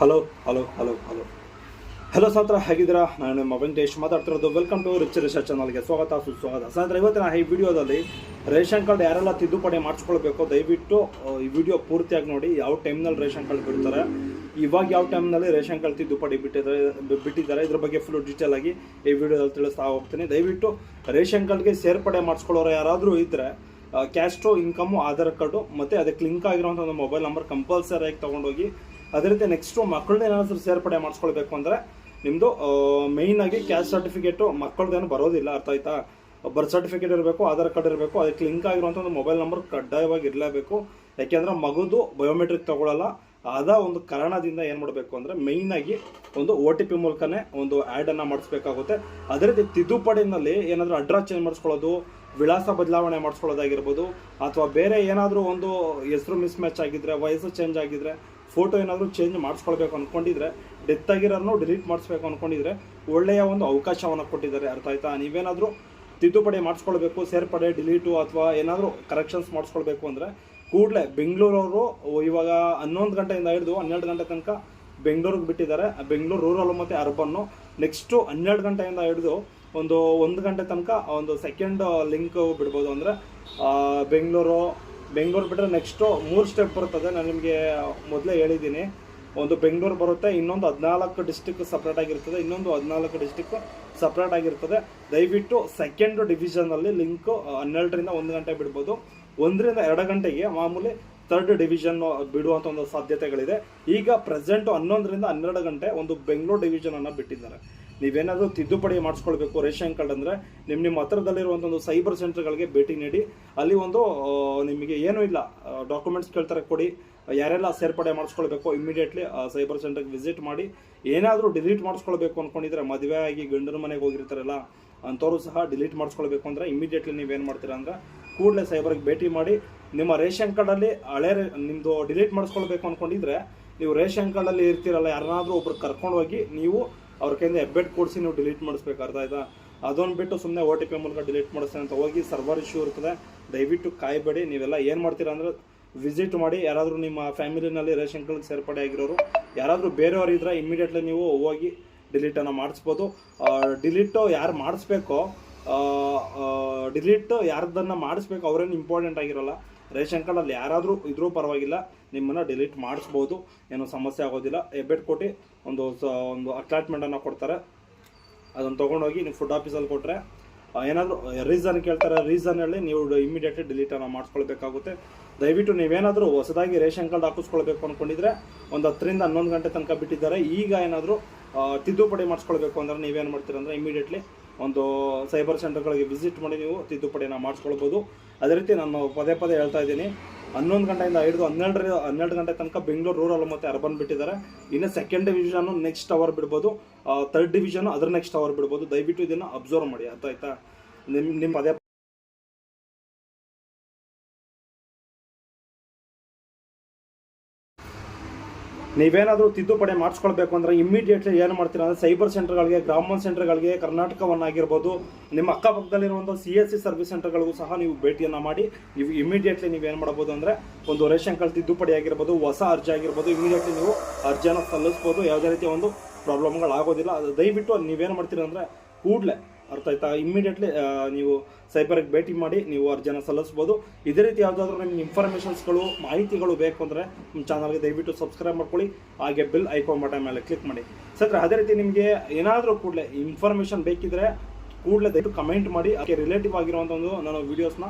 Hello hello hello hello hello ಸ್ನೇಹಿತರೆ ಹೇಗಿದ್ದೀರಾ? ನಾನು ನಿಮ್ಮ ವೆಂಕಟೇಶ್ ಮಾತಾಡ್ತಿರೋದು. ವೆಲ್ಕಮ್ ಟು ರಿಚ್ ರಿಸರ್ಚ್ ಚಾನಲ್ಗೆ ಸ್ವಾಗತ, ಸುಸ್ವಾಗತ. ಸ್ನೇಹಿತರೆ, ಇವತ್ತಿನ ಈ ವಿಡಿಯೋದಲ್ಲಿ ರೇಷನ್ ಕಾರ್ಡ್ ಯಾರೆಲ್ಲ ತಿದ್ದುಪಡಿ ಮಾಡಿಸ್ಕೊಳ್ಬೇಕು, ದಯವಿಟ್ಟು ಈ ವಿಡಿಯೋ ಪೂರ್ತಿಯಾಗಿ ನೋಡಿ. ಯಾವ ಟೈಮ್ನಲ್ಲಿ ರೇಷನ್ ಕಾರ್ಡ್ ಬಿಡ್ತಾರೆ? ಇವಾಗ ಯಾವ ಟೈಮ್ನಲ್ಲಿ ರೇಷನ್ ಕಾರ್ಡ್ ತಿದ್ದುಪಡಿ ಬಿಟ್ಟಿದ್ದಾರೆ ಬಿಟ್ಟಿದ್ದಾರೆ? ಇದ್ರ ಬಗ್ಗೆ ಫುಲ್ ಡೀಟೇಲ್ ಆಗಿ ಈ ವಿಡಿಯೋದಲ್ಲಿ ತಿಳಿಸ್ತಾ ಹೋಗ್ತೀನಿ. ದಯವಿಟ್ಟು ರೇಷನ್ ಕಾರ್ಡ್ಗೆ ಸೇರ್ಪಡೆ ಮಾಡಿಸ್ಕೊಳ್ಳೋರು ಯಾರಾದರೂ ಇದ್ದರೆ ಕ್ಯಾಸ್ಟ್ರೋ ಇನ್ಕಮು ಆಧಾರ್ ಕಾರ್ಡು, ಮತ್ತು ಅದಕ್ಕೆ ಲಿಂಕ್ ಆಗಿರೋಂಥ ಒಂದು ಮೊಬೈಲ್ ನಂಬರ್ ಕಂಪಲ್ಸರಿಯಾಗಿ ತೊಗೊಂಡೋಗಿ ಅದೇ ರೀತಿ ನೆಕ್ಸ್ಟು ಮಕ್ಕಳನ್ನ ಏನಾದರೂ ಸೇರ್ಪಡೆ ಮಾಡಿಸ್ಕೊಳ್ಬೇಕು ಅಂದರೆ ನಿಮ್ಮದು ಮೇಯ್ನ್ ಆಗಿ ಕ್ಯಾಸ್ಟ್ ಸರ್ಟಿಫಿಕೇಟು ಮಕ್ಕಳದೇನು ಬರೋದಿಲ್ಲ, ಅರ್ಥ ಆಯ್ತಾ? ಬರ್ತ್ ಸರ್ಟಿಫಿಕೇಟ್ ಇರಬೇಕು, ಆಧಾರ್ ಕಾರ್ಡ್ ಇರಬೇಕು, ಅದಕ್ಕೆ ಲಿಂಕ್ ಆಗಿರುವಂಥ ಒಂದು ಮೊಬೈಲ್ ನಂಬರ್ ಕಡ್ಡಾಯವಾಗಿ ಇರಲೇಬೇಕು. ಯಾಕೆಂದ್ರೆ ಮಗುದು ಬಯೋಮೆಟ್ರಿಕ್ ತಗೊಳ್ಳಲ್ಲ ಆದ ಒಂದು ಕಾರಣದಿಂದ ಏನು ಮಾಡಬೇಕು ಅಂದರೆ ಮೇಯ್ನಾಗಿ ಒಂದು ಒ ಟಿ ಪಿ ಮೂಲಕನೇ ಒಂದು ಆ್ಯಡನ್ನು ಮಾಡಿಸ್ಬೇಕಾಗುತ್ತೆ. ಅದೇ ರೀತಿ ತಿದ್ದುಪಡಿನಲ್ಲಿ ಏನಾದರೂ ಅಡ್ರೆಸ್ ಚೇಂಜ್ ಮಾಡಿಸ್ಕೊಳ್ಳೋದು, ವಿಳಾಸ ಬದಲಾವಣೆ ಮಾಡಿಸ್ಕೊಳ್ಳೋದಾಗಿರ್ಬೋದು, ಅಥವಾ ಬೇರೆ ಏನಾದರೂ ಒಂದು ಹೆಸರು ಮಿಸ್ ಮ್ಯಾಚ್ ಆಗಿದ್ರೆ, ವಯಸ್ಸು ಚೇಂಜ್ ಆಗಿದ್ರೆ ಫೋಟೋ ಏನಾದರೂ ಚೇಂಜ್ ಮಾಡಿಸ್ಕೊಳ್ಬೇಕು ಅಂದ್ಕೊಂಡಿದ್ರೆ ಡೆತ್ ಆಗಿರೋನು ಡಿಲೀಟ್ ಮಾಡಿಸ್ಬೇಕು ಅಂದ್ಕೊಂಡಿದ್ರೆ ಒಳ್ಳೆಯ ಒಂದು ಅವಕಾಶವನ್ನು ಕೊಟ್ಟಿದ್ದಾರೆ. ಅರ್ಥ ಆಯ್ತಾ? ನೀವೇನಾದರೂ ತಿದ್ದುಪಡಿ ಮಾಡಿಸ್ಕೊಳ್ಬೇಕು, ಸೇರ್ಪಡೆ ಡಿಲೀಟು ಅಥವಾ ಏನಾದರೂ ಕರೆಕ್ಷನ್ಸ್ ಮಾಡಿಸ್ಕೊಳ್ಬೇಕು ಅಂದರೆ, ಕೂಡಲೇ ಬೆಂಗಳೂರವರು ಇವಾಗ ಹನ್ನೊಂದು ಗಂಟೆಯಿಂದ ಹಿಡಿದು ಹನ್ನೆರಡು ಗಂಟೆ ತನಕ ಬೆಂಗಳೂರಿಗೆ ಬಿಟ್ಟಿದ್ದಾರೆ. ಬೆಂಗಳೂರು ರೂರಲ್ ಮತ್ತು ಅರ್ಬನ್ನು ನೆಕ್ಸ್ಟು ಹನ್ನೆರಡು ಗಂಟೆಯಿಂದ ಹಿಡಿದು ಒಂದು ಒಂದು ಗಂಟೆ ತನಕ ಒಂದು ಸೆಕೆಂಡ್ ಲಿಂಕ್ ಬಿಡ್ಬೋದು ಅಂದರೆ ಬೆಂಗಳೂರು ಬೆಂಗಳೂರು ಬಿಟ್ಟರೆ ನೆಕ್ಸ್ಟು ಮೂರು ಸ್ಟೆಪ್ ಬರ್ತದೆ ನಾನು ನಿಮಗೆ ಮೊದಲೇ ಹೇಳಿದ್ದೀನಿ. ಒಂದು ಬೆಂಗಳೂರು ಬರುತ್ತೆ, ಇನ್ನೊಂದು ಹದಿನಾಲ್ಕು ಡಿಸ್ಟಿಕ್ ಸಪ್ರೇಟ್ ಆಗಿರ್ತದೆ, ಇನ್ನೊಂದು ಹದಿನಾಲ್ಕು ಡಿಸ್ಟಿಕ್ ಸಪ್ರೇಟ್ ಆಗಿರ್ತದೆ. ದಯವಿಟ್ಟು ಸೆಕೆಂಡ್ ಡಿವಿಷನಲ್ಲಿ ಲಿಂಕು ಹನ್ನೆರಡರಿಂದ ಒಂದು ಗಂಟೆ ಬಿಡ್ಬೋದು. ಒಂದರಿಂದ ಎರಡು ಗಂಟೆಗೆ ಮಾಮೂಲಿ ಥರ್ಡ್ ಡಿವಿಷನ್ ಬಿಡುವಂಥ ಒಂದು ಸಾಧ್ಯತೆಗಳಿದೆ. ಈಗ ಪ್ರೆಸೆಂಟ್ ಹನ್ನೊಂದರಿಂದ ಹನ್ನೆರಡು ಗಂಟೆ ಒಂದು ಬೆಂಗಳೂರು ಡಿವಿಷನನ್ನು ಬಿಟ್ಟಿದ್ದಾರೆ. ನೀವೇನಾದರೂ ತಿದ್ದುಪಡಿ ಮಾಡಿಸ್ಕೊಳ್ಬೇಕು ರೇಷನ್ ಕಾರ್ಡ್ ಅಂದರೆ ನಿಮ್ಮ ನಿಮ್ಮ ಹತ್ರದಲ್ಲಿರುವಂಥ ಒಂದು ಸೈಬರ್ ಸೆಂಟರ್ಗಳಿಗೆ ಭೇಟಿ ನೀಡಿ, ಅಲ್ಲಿ ಒಂದು ನಿಮಗೆ ಏನೂ ಇಲ್ಲ ಡಾಕ್ಯುಮೆಂಟ್ಸ್ ಕೇಳ್ತಾರೆ ಕೊಡಿ, ಯಾರೆಲ್ಲ ಸೇರ್ಪಡೆ ಮಾಡಿಸ್ಕೊಳ್ಬೇಕು ಇಮಿಡಿಯೇಟ್ಲಿ ಸೈಬರ್ ಸೆಂಟರ್ಗೆ ವಿಸಿಟ್ ಮಾಡಿ, ಏನಾದರೂ ಡಿಲೀಟ್ ಮಾಡಿಸ್ಕೊಳ್ಬೇಕು ಅಂದ್ಕೊಂಡಿದ್ರೆ ಮದುವೆ ಆಗಿ ಗಂಡನ ಮನೆಗೆ ಹೋಗಿರ್ತಾರಲ್ಲ, ಅಂಥವ್ರು ಸಹ ಡಿಲೀಟ್ ಮಾಡಿಸ್ಕೊಳ್ಬೇಕು ಅಂದರೆ ಇಮಿಡಿಯೇಟ್ಲಿ ನೀವೇನು ಮಾಡ್ತೀರಾ ಅಂದರೆ ಕೂಡಲೇ ಸೈಬರ್ಗೆ ಭೇಟಿ ಮಾಡಿ, ನಿಮ್ಮ ರೇಷನ್ ಕಾರ್ಡಲ್ಲಿ ಹಳೆ ನಿಮ್ಮದು ಡಿಲೀಟ್ ಮಾಡಿಸ್ಕೊಳ್ಬೇಕು ಅಂದ್ಕೊಂಡಿದ್ರೆ ನೀವು ರೇಷನ್ ಕಾರ್ಡಲ್ಲಿ ಇರ್ತೀರಲ್ಲ, ಯಾರನ್ನಾದರೂ ಒಬ್ರು ಕರ್ಕೊಂಡು ಹೋಗಿ, ನೀವು ಅವ್ರ ಕೈಯಿಂದ ಹೆಬ್ಬೆಟ್ ಕೊಡಿಸಿ ನೀವು ಡಿಲೀಟ್ ಮಾಡಿಸ್ಬೇಕು ಅರ್ಥ ಆಯ್ತಾ? ಅದೊಂದು ಬಿಟ್ಟು ಸುಮ್ಮನೆ ಓ ಟಿ ಪಿ ಮೂಲಕ ಡಿಲೀಟ್ ಮಾಡಿಸ್ತೇನೆ ಅಂತ ಹೋಗಿ ಸರ್ವರ್ ಇಶ್ಯೂ ಇರ್ತದೆ. ದಯವಿಟ್ಟು ಕಾಯಬೇಡಿ, ನೀವೆಲ್ಲ ಏನು ಮಾಡ್ತೀರಾ ಅಂದರೆ ವಿಸಿಟ್ ಮಾಡಿ, ಯಾರಾದರೂ ನಿಮ್ಮ ಫ್ಯಾಮಿಲಿನಲ್ಲಿ ರೇಷನ್ ಕಾರ್ಡ್ ಸೇರ್ಪಡೆ ಆಗಿರೋರು, ಯಾರಾದರೂ ಬೇರೆಯವರು ಇದ್ರೆ ಇಮಿಡಿಯೇಟ್ಲಿ ನೀವು ಹೋಗಿ ಡಿಲೀಟನ್ನು ಮಾಡಿಸ್ಬೋದು. ಡಿಲೀಟು ಯಾರು ಮಾಡಿಸ್ಬೇಕೋ ಡಿಲೀಟ್ ಯಾರ್ದನ್ನು ಮಾಡಿಸ್ಬೇಕು, ಅವ್ರೇನು ಇಂಪಾರ್ಟೆಂಟ್ ಆಗಿರೋಲ್ಲ. ರೇಷನ್ ಕಾರ್ಡಲ್ಲಿ ಯಾರಾದರೂ ಇದ್ರೂ ಪರವಾಗಿಲ್ಲ, ನಿಮ್ಮನ್ನು ಡಿಲೀಟ್ ಮಾಡಿಸ್ಬೋದು, ಏನೂ ಸಮಸ್ಯೆ ಆಗೋದಿಲ್ಲ. ಹೆಬ್ಬೆಟ್ ಕೊಟ್ಟು ಒಂದು ಸ, ಒಂದು ಅಟ್ಲಾಟ್ಮೆಂಟನ್ನು ಕೊಡ್ತಾರೆ. ಅದನ್ನು ತೊಗೊಂಡೋಗಿ ನೀವು ಫುಡ್ ಆಫೀಸಲ್ಲಿ ಕೊಟ್ಟರೆ ಏನಾದರೂ ರೀಸನ್ ಕೇಳ್ತಾರೆ ರೀಸನ್ ಹೇಳಿ ನೀವು ಇಮಿಡಿಯೇಟ್ಲಿ ಡಿಲೀಟನ್ನು ಮಾಡಿಸ್ಕೊಳ್ಬೇಕಾಗುತ್ತೆ. ದಯವಿಟ್ಟು ನೀವೇನಾದರೂ ಹೊಸದಾಗಿ ರೇಷನ್ ಕಾರ್ಡ್ ಹಾಕಿಸ್ಕೊಳ್ಬೇಕು ಅಂದ್ಕೊಂಡಿದ್ರೆ ಒಂದು ಹತ್ತರಿಂದ ಹನ್ನೊಂದು ಗಂಟೆ ತನಕ ಬಿಟ್ಟಿದ್ದಾರೆ. ಈಗ ಏನಾದರೂ ತಿದ್ದುಪಡಿ ಮಾಡಿಸ್ಕೊಳ್ಬೇಕು ಅಂದರೆ ನೀವೇನು ಮಾಡ್ತೀರಂದ್ರೆ ಇಮಿಡಿಯೇಟ್ಲಿ ಒಂದು ಸೈಬರ್ ಸೆಂಟರ್ಗಳಿಗೆ ವಿಸಿಟ್ ಮಾಡಿ ನೀವು ತಿದ್ದುಪಡಿನ ಮಾಡಿಸ್ಕೊಳ್ಬೋದು. ಅದೇ ರೀತಿ ನಾನು ಪದೇ ಪದೇ ಹೇಳ್ತಾ ಇದ್ದೀನಿ. ಹನ್ನೊಂದು ಗಂಟೆಯಿಂದ ಹಿಡಿದು ಹನ್ನೆರಡರ, ಹನ್ನೆರಡು ಗಂಟೆ ತನಕ ಬೆಂಗಳೂರು ರೂರಲ್ ಮತ್ತು ಅರ್ಬನ್ ಬಿಟ್ಟಿದ್ದಾರೆ. ಇನ್ನು ಸೆಕೆಂಡ್ ಡಿವಿಷನು ನೆಕ್ಸ್ಟ್ ಅವರ್ ಬಿಡ್ಬೋದು. ಥರ್ಡ್ ಡಿವಿಷನ್ ಅದ್ರ ನೆಕ್ಸ್ಟ್ ಅವರ್ ಬಿಡ್ಬೋದು. ದಯವಿಟ್ಟು ಇದನ್ನು ಅಬ್ಸರ್ವ್ ಮಾಡಿ. ಅರ್ಥ ಆಯ್ತಾ? ನಿಮ್ಮ ನಿಮ್ಮ ಪದೇ ನೀವೇನಾದರೂ ತಿದ್ದುಪಡಿ ಮಾಡಿಸ್ಕೊಳ್ಬೇಕು ಅಂದರೆ ಇಮ್ಮಿಡಿಯೇಟ್ಲಿ ಏನು ಮಾಡ್ತೀರಾ ಅಂದರೆ ಸೈಬರ್ ಸೆಂಟರ್ಗಳಿಗೆ ಗ್ರಾಮ ಸೆಂಟರ್ಗಳಿಗೆ ಕರ್ನಾಟಕವನ್ನಾಗಿರ್ಬೋದು, ನಿಮ್ಮ ಅಕ್ಕಪಕ್ಕದಲ್ಲಿರುವಂಥ ಸಿ ಎಸ್ ಸಿ ಸರ್ವಿಸ್ ಸೆಂಟರ್ಗಳಿಗೂ ಸಹ ನೀವು ಭೇಟಿಯನ್ನು ಮಾಡಿ, ನೀವು ಇಮ್ಮಿಡಿಯೇಟ್ಲಿ ನೀವು ಏನು ಮಾಡ್ಬೋದು ಅಂದರೆ ಒಂದು ರೇಷನ್ ಕಾರ್ಡ್ ತಿದ್ದುಪಡಿ ಆಗಿರ್ಬೋದು, ಹೊಸ ಅರ್ಜಿ ಆಗಿರ್ಬೋದು ಇಮಿಡಿಯೇಟ್ಲಿ ನೀವು ಅರ್ಜಿಯನ್ನು ಸಲ್ಲಿಸ್ಬೋದು. ಯಾವುದೇ ರೀತಿಯ ಒಂದು ಪ್ರಾಬ್ಲಮ್ಗಳಾಗೋದಿಲ್ಲ ಅದು ದಯವಿಟ್ಟು ನೀವೇನು ಮಾಡ್ತೀರಾ ಅಂದರೆ ಕೂಡಲೇ ಅರ್ಥ ಆಯ್ತಾ? ಇಮಿಡಿಯೇಟ್ಲಿ ನೀವು ಸೈಬರ್ಗೆ ಭೇಟಿ ಮಾಡಿ, ನೀವು ಅರ್ಜಿಯನ್ನು ಸಲ್ಲಿಸ್ಬೋದು. ಇದೇ ರೀತಿ ಯಾವುದಾದ್ರೂ ನಿಮ್ಗೆ ಇನ್ಫಾರ್ಮೇಷನ್ಸ್ಗಳು ಮಾಹಿತಿಗಳು ಬೇಕು ಅಂದರೆ ನಿಮ್ಮ ಚಾನಲ್ಗೆ ದಯವಿಟ್ಟು ಸಬ್ಸ್ಕ್ರೈಬ್ ಮಾಡ್ಕೊಳ್ಳಿ. ಹಾಗೆ ಬಿಲ್ ಐಕೋ ಬಟನ್ ಮೇಲೆ ಕ್ಲಿಕ್ ಮಾಡಿ. ಸರ್ ಅದೇ ರೀತಿ ನಿಮಗೆ ಏನಾದರೂ ಕೂಡಲೇ ಇನ್ಫಾರ್ಮೇಷನ್ ಬೇಕಿದ್ರೆ ಕೂಡಲೇ ದಯವಿಟ್ಟು ಕಮೆಂಟ್ ಮಾಡಿ. ಅದಕ್ಕೆ ರಿಲೇಟಿವ್ ಆಗಿರುವಂಥ ಒಂದು, ನಾನು ವೀಡಿಯೋಸ್ನ